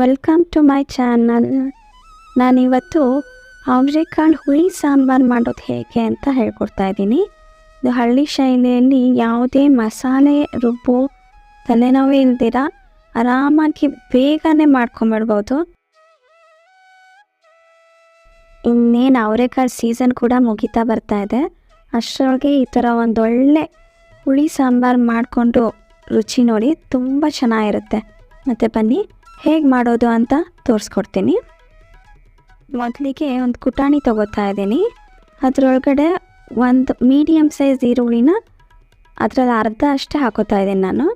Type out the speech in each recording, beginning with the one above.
Welcome to my channel ನಾನಿವತ್ತು ಅವರೆಕಾಳು ಹುಳಿ ಸಾಂಬಾರು ಮಾಡೋದು ಹೇಗೆ ಅಂತ ಹೇಳ್ಕೊಡ್ತಾ ಇದ್ದೀನಿ. ಇದು ಹಳ್ಳಿ ಶೈಲಿಯಲ್ಲಿ ಯಾವುದೇ ಮಸಾಲೆ, ರುಬ್ಬು, ತಲೆನೋವು ಇಲ್ದಿರ, ಆರಾಮಾಗಿ ಬೇಗನೆ ಮಾಡ್ಕೊಂಬಿಡ್ಬೋದು ಇನ್ನೇನು ಅವರೆಕಾಳು ಸೀಸನ್ ಕೂಡ ಮುಗಿತಾ ಬರ್ತಾ ಇದೆ. ಅಷ್ಟರೊಳಗೆ ಈ ಥರ ಒಂದೊಳ್ಳೆ ಹುಳಿ ಸಾಂಬಾರು ಮಾಡಿಕೊಂಡು ರುಚಿ ನೋಡಿ ತುಂಬ ಚೆನ್ನಾಗಿರುತ್ತೆ. ಮತ್ತು ಬನ್ನಿ. ಹೇಗೆ ಮಾಡೋದು ಅಂತ ತೋರಿಸ್ಕೊಡ್ತೀನಿ. ಮೊದಲಿಗೆ ಒಂದು ಕುಟಾಣಿ ತೊಗೋತಾ ಇದ್ದೀನಿ. ಅದರೊಳಗಡೆ ಒಂದು ಮೀಡಿಯಮ್ ಸೈಜ್ ಈರುಳ್ಳಿನ ಅದರಲ್ಲಿ ಅರ್ಧ ಅಷ್ಟೇ ಹಾಕೋತಾ ಇದ್ದೀನಿ ನಾನು.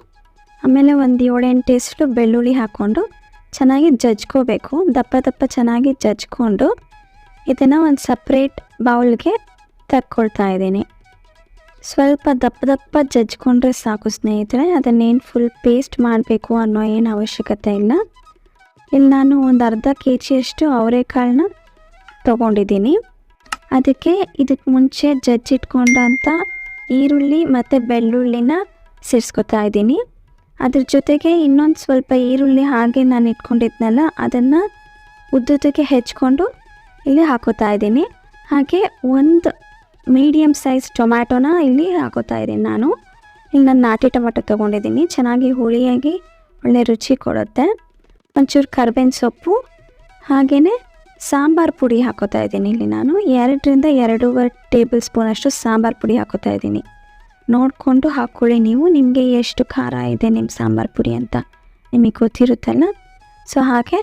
ಆಮೇಲೆ ಒಂದು ಏಳೆಂಟು ಟೇಸ್ಟು ಬೆಳ್ಳುಳ್ಳಿ ಹಾಕ್ಕೊಂಡು ಚೆನ್ನಾಗಿ ಜಜ್ಕೋಬೇಕು. ದಪ್ಪ ದಪ್ಪ ಚೆನ್ನಾಗಿ ಜಜ್ಕೊಂಡು ಇದನ್ನು ಒಂದು ಸಪ್ರೇಟ್ ಬೌಲ್ಗೆ ತಕ್ಕೊಳ್ತಾ ಇದ್ದೀನಿ. ಸ್ವಲ್ಪ ದಪ್ಪ ದಪ್ಪ ಜಜ್ಕೊಂಡ್ರೆ ಸಾಕು ಸ್ನೇಹಿತರೆ, ಅದನ್ನೇನು ಫುಲ್ ಪೇಸ್ಟ್ ಮಾಡಬೇಕು ಅನ್ನೋ ಏನು ಅವಶ್ಯಕತೆ ಇಲ್ಲ. ಇಲ್ಲಿ ನಾನು ಒಂದು ಅರ್ಧ ಕೆ ಜಿಯಷ್ಟು ಅವರೆಕಾಳನ್ನ ತೊಗೊಂಡಿದ್ದೀನಿ. ಅದಕ್ಕೆ ಇದಕ್ಕೆ ಮುಂಚೆ ಜಜ್ಜಿಟ್ಕೊಂಡಂಥ ಈರುಳ್ಳಿ ಮತ್ತು ಬೆಳ್ಳುಳ್ಳಿನ ಸೇರಿಸ್ಕೊತಾ ಇದ್ದೀನಿ. ಅದ್ರ ಜೊತೆಗೆ ಇನ್ನೊಂದು ಸ್ವಲ್ಪ ಈರುಳ್ಳಿ ಹಾಗೆ ನಾನು ಇಟ್ಕೊಂಡಿದ್ನಲ್ಲ, ಅದನ್ನು ಉದ್ದುದಕ್ಕೆ ಹೆಚ್ಕೊಂಡು ಇಲ್ಲಿ ಹಾಕೋತಾ ಇದ್ದೀನಿ. ಹಾಗೆ ಒಂದು ಮೀಡಿಯಮ್ ಸೈಜ್ ಟೊಮ್ಯಾಟೊನ ಇಲ್ಲಿ ಹಾಕೋತಾ ಇದ್ದೀನಿ ನಾನು. ಇಲ್ಲಿ ನಾನು ನಾಟಿ ಟೊಮ್ಯಾಟೊ ತೊಗೊಂಡಿದ್ದೀನಿ. ಚೆನ್ನಾಗಿ ಹುಳಿಯಾಗಿ ಒಳ್ಳೆ ರುಚಿ ಕೊಡುತ್ತೆ. ಒಂಚೂರು ಕರ್ಬೇವಿನ ಸೊಪ್ಪು ಹಾಗೆಯೇ ಸಾಂಬಾರು ಪುಡಿ ಹಾಕೋತಾ ಇದ್ದೀನಿ ಇಲ್ಲಿ ನಾನು. ಎರಡರಿಂದ ಎರಡೂವರೆ ಟೇಬಲ್ ಸ್ಪೂನಷ್ಟು ಸಾಂಬಾರು ಪುಡಿ ಹಾಕೋತಾ ಇದ್ದೀನಿ. ನೋಡಿಕೊಂಡು ಹಾಕ್ಕೊಳ್ಳಿ ನೀವು. ನಿಮಗೆ ಎಷ್ಟು ಖಾರ ಇದೆ ನಿಮ್ಮ ಸಾಂಬಾರು ಪುಡಿ ಅಂತ. ನಿಮಗೆ ಗೊತ್ತಿರುತ್ತಲ್ಲ? ಸೊ ಹಾಗೆ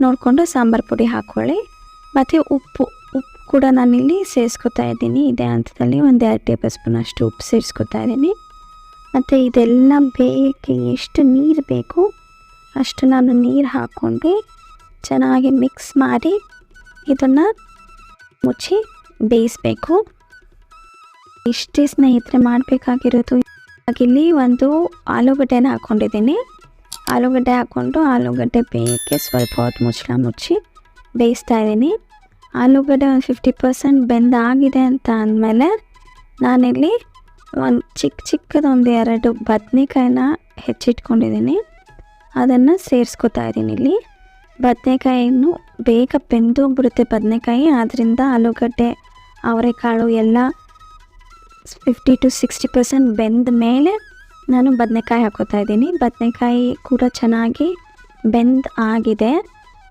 ನೋಡಿಕೊಂಡು ಸಾಂಬಾರು ಪುಡಿ ಹಾಕ್ಕೊಳ್ಳಿ. ಮತ್ತು ಉಪ್ಪು ಉಪ್ಪು. ಕೂಡ ನಾನಿಲ್ಲಿ ಸೇರಿಸ್ಕೊತಾ ಇದ್ದೀನಿ. ಇದೇ ಹಂತದಲ್ಲಿ ಒಂದು ಎರಡು ಟೇಬಲ್ ಸ್ಪೂನ್ ಅಷ್ಟು ಉಪ್ಪು ಸೇರಿಸ್ಕೊತಾ ಇದ್ದೀನಿ. ಮತ್ತು ಇದೆಲ್ಲ ಬೇಯಕ್ಕೆ ಎಷ್ಟು ನೀರು ಬೇಕು ಅಷ್ಟು ನಾನು ನೀರು ಹಾಕ್ಕೊಂಡು ಚೆನ್ನಾಗಿ ಮಿಕ್ಸ್ ಮಾಡಿ ಇದನ್ನು ಮುಚ್ಚಿ ಬೇಯಿಸ್ಬೇಕು. ಇಷ್ಟೇ ಸ್ನೇಹಿತರೆ ಮಾಡಬೇಕಾಗಿರೋದು. ಇಲ್ಲಿ ಒಂದು ಆಲೂಗಡ್ಡೆನ ಹಾಕ್ಕೊಂಡಿದ್ದೀನಿ ಆಲೂಗಡ್ಡೆ ಹಾಕ್ಕೊಂಡು ಆಲೂಗಡ್ಡೆ ಬೇಯಕ್ಕೆ ಸ್ವಲ್ಪ ಹೊತ್ತು ಮುಚ್ಚಳ ಮುಚ್ಚಿ ಬೇಯಿಸ್ತಾ ಇದ್ದೀನಿ. ಆಲೂಗಡ್ಡೆ ಒಂದು ಫಿಫ್ಟಿ ಪರ್ಸೆಂಟ್ ಬೆಂದಾಗಿದೆ ಅಂತ ಅಂದಮೇಲೆ ನಾನಿಲ್ಲಿ ಒಂದು ಚಿಕ್ಕ ಚಿಕ್ಕದೊಂದು ಎರಡು ಬದನೆಕಾಯಿನ ಹೆಚ್ಚಿಟ್ಕೊಂಡಿದ್ದೀನಿ. ಅದನ್ನು ಸೇರಿಸ್ಕೊತಾ ಇದ್ದೀನಿ ಇಲ್ಲಿ. ಬದನೆಕಾಯಿನೂ ಬೇಗ ಬೆಂದೋಗ್ಬಿಡುತ್ತೆ ಬದನೆಕಾಯಿ. ಆದ್ದರಿಂದ ಆಲೂಗಡ್ಡೆ, ಅವರೆಕಾಳು ಎಲ್ಲ ಫಿಫ್ಟಿ ಟು ಸಿಕ್ಸ್ಟಿ ಪರ್ಸೆಂಟ್ ಬೆಂದ ಮೇಲೆ ನಾನು ಬದನೆಕಾಯಿ ಹಾಕೋತಾ ಇದ್ದೀನಿ. ಬದನೆಕಾಯಿ ಕೂಡ ಚೆನ್ನಾಗಿ ಬೆಂದ ಆಗಿದೆ.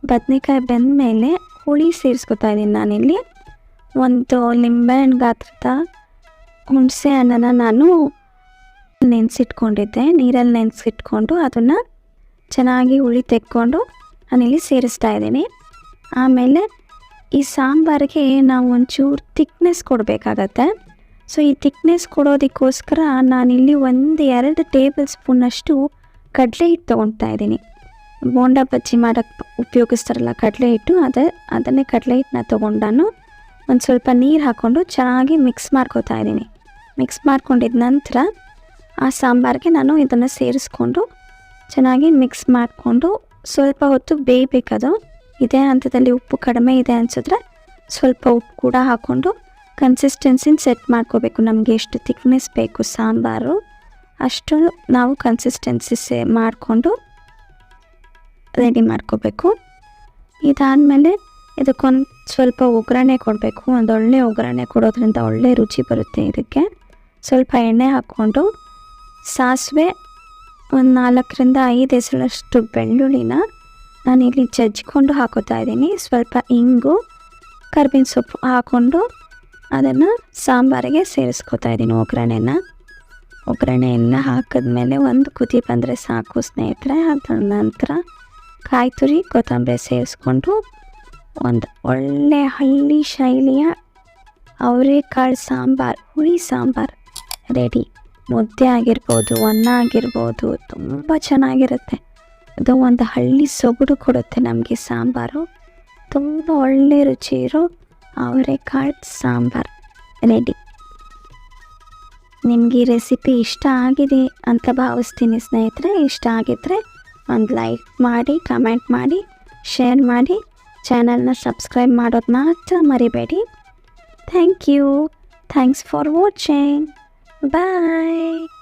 ಬದನೆಕಾಯಿ ಬೆಂದ ಮೇಲೆ ಹುಳಿ ಸೇರಿಸ್ಕೊತಾ ಇದ್ದೀನಿ ನಾನಿಲ್ಲಿ. ಒಂದು ನಿಂಬೆಹಣ್ಣು ಗಾತ್ರದ ಹುಣಸೆ ಹಣ್ಣನ್ನು ನಾನು ನೆನೆಸಿಟ್ಕೊಂಡಿದ್ದೆ. ನೀರಲ್ಲಿ ನೆನೆಸಿಟ್ಕೊಂಡು ಅದನ್ನು ಚೆನ್ನಾಗಿ ಹುಳಿ ತೆಕ್ಕೊಂಡು ನಾನಿಲ್ಲಿ ಸೇರಿಸ್ತಾ ಇದ್ದೀನಿ. ಆಮೇಲೆ ಈ ಸಾಂಬಾರಿಗೆ ನಾವು ಒಂಚೂರು ತಿಕ್ನೆಸ್ ಕೊಡಬೇಕಾಗತ್ತೆ. ಸೊ ಈ ತಿಕ್ನೆಸ್ ಕೊಡೋದಕ್ಕೋಸ್ಕರ ನಾನಿಲ್ಲಿ ಒಂದು ಎರಡು ಟೇಬಲ್ ಸ್ಪೂನಷ್ಟು ಕಡಲೆ ಹಿಟ್ಟು ತೊಗೊಳ್ತಾ ಇದ್ದೀನಿ. ಬೋಂಡ ಬಜ್ಜಿ ಮಾಡೋಕ್ಕೆ ಉಪಯೋಗಿಸ್ತಾರಲ್ಲ, ಕಡಲೆ ಹಿಟ್ಟು, ಅದೇ, ಅದನ್ನೇ ಕಡಲೆ ಹಿಟ್ಟನ್ನ ತೊಗೊಂಡು ನಾನು ಒಂದು ಸ್ವಲ್ಪ ನೀರು ಹಾಕ್ಕೊಂಡು ಚೆನ್ನಾಗಿ ಮಿಕ್ಸ್ ಮಾಡ್ಕೋತಾ ಇದ್ದೀನಿ. ಮಿಕ್ಸ್ ಮಾಡ್ಕೊಂಡಿದ ನಂತರ ಆ ಸಾಂಬಾರಿಗೆ ನಾನು ಇದನ್ನು ಸೇರಿಸ್ಕೊಂಡು ಚೆನ್ನಾಗಿ ಮಿಕ್ಸ್ ಮಾಡಿಕೊಂಡು ಸ್ವಲ್ಪ ಹೊತ್ತು ಬೇಯಬೇಕದು, ಇದೇ ಹಂತದಲ್ಲಿ ಉಪ್ಪು ಕಡಿಮೆ ಇದೆ ಅನಿಸಿದ್ರೆ ಸ್ವಲ್ಪ ಉಪ್ಪು ಕೂಡ ಹಾಕ್ಕೊಂಡು ಕನ್ಸಿಸ್ಟೆನ್ಸಿನ ಸೆಟ್ ಮಾಡ್ಕೋಬೇಕು. ನಮಗೆ ಎಷ್ಟು ಥಿಕ್ನೆಸ್ ಬೇಕು ಸಾಂಬಾರು, ಅಷ್ಟು ನಾವು ಕನ್ಸಿಸ್ಟೆನ್ಸಿ ಸೇ ಮಾಡಿಕೊಂಡು ರೆಡಿ ಮಾಡ್ಕೋಬೇಕು. ಇದಾದಮೇಲೆ ಇದಕ್ಕೊಂದು ಸ್ವಲ್ಪ ಒಗ್ಗರಣೆ ಕೊಡಬೇಕು. ಒಂದು ಒಳ್ಳೆ ಒಗ್ಗರಣೆ ಕೊಡೋದ್ರಿಂದ ಒಳ್ಳೆ ರುಚಿ ಬರುತ್ತೆ ಇದಕ್ಕೆ. ಸ್ವಲ್ಪ ಎಣ್ಣೆ ಹಾಕ್ಕೊಂಡು ಸಾಸಿವೆ ಒಂದು ನಾಲ್ಕರಿಂದ ಐದು ಹೆಸರಷ್ಟು ಬೆಳ್ಳುಳ್ಳಿನ ನಾನಿಲ್ಲಿ ಜಜ್ಜಿಕೊಂಡು ಹಾಕೋತಾ ಇದ್ದೀನಿ. ಸ್ವಲ್ಪ ಇಂಗು, ಕರ್ಬೇವಿನ ಸೊಪ್ಪು ಹಾಕ್ಕೊಂಡು ಅದನ್ನು ಸಾಂಬಾರಿಗೆ ಸೇರಿಸ್ಕೋತಾ ಇದ್ದೀನಿ ಒಗ್ಗರಣೆನ. ಒಗ್ಗರಣೆಯನ್ನು ಹಾಕಿದ್ಮೇಲೆ ಒಂದು ಕುದಿ ಬಂದರೆ ಸಾಕು ಸ್ನೇಹಿತರೆ. ಅದ ನಂತರ ಕಾಯಿ ತುರಿ ಕೊತ್ತಂಬರಿ ಸೇರಿಸ್ಕೊಂಡು ಒಂದು ಒಳ್ಳೆ ಹಳ್ಳಿ ಶೈಲಿಯ ಅವರೆಕಾಳು ಸಾಂಬಾರು, ಹುಳಿ ಸಾಂಬಾರು ರೆಡಿ ಮುದ್ದೆ ಆಗಿರ್ಬೋದು, ಅನ್ನ ಆಗಿರ್ಬೋದು, ತುಂಬ ಚೆನ್ನಾಗಿರುತ್ತೆ. ಅದು ಒಂದು ಹಳ್ಳಿ ಸೊಗಡು ಕೊಡುತ್ತೆ ನಮಗೆ ಸಾಂಬಾರು. ತುಂಬ ಒಳ್ಳೆ ರುಚಿ ಇರೋ ಅವರೆಕಾಳು ಸಾಂಬಾರು ರೆಡಿ ನಿಮಗೆ ಈ ರೆಸಿಪಿ ಇಷ್ಟ ಆಗಿದೆ ಅಂತ ಭಾವಿಸ್ತೀನಿ ಸ್ನೇಹಿತರೆ, ಇಷ್ಟ ಆಗಿದ್ದರೆ ಒಂದು ಲೈಕ್ ಮಾಡಿ, ಕಮೆಂಟ್ ಮಾಡಿ, ಶೇರ್ ಮಾಡಿ. ಚಾನಲ್ನ ಸಬ್ಸ್ಕ್ರೈಬ್ ಮಾಡೋದು ಮಾತ್ರ ಮರಿಬೇಡಿ. Thank you. Thanks for watching. Bye.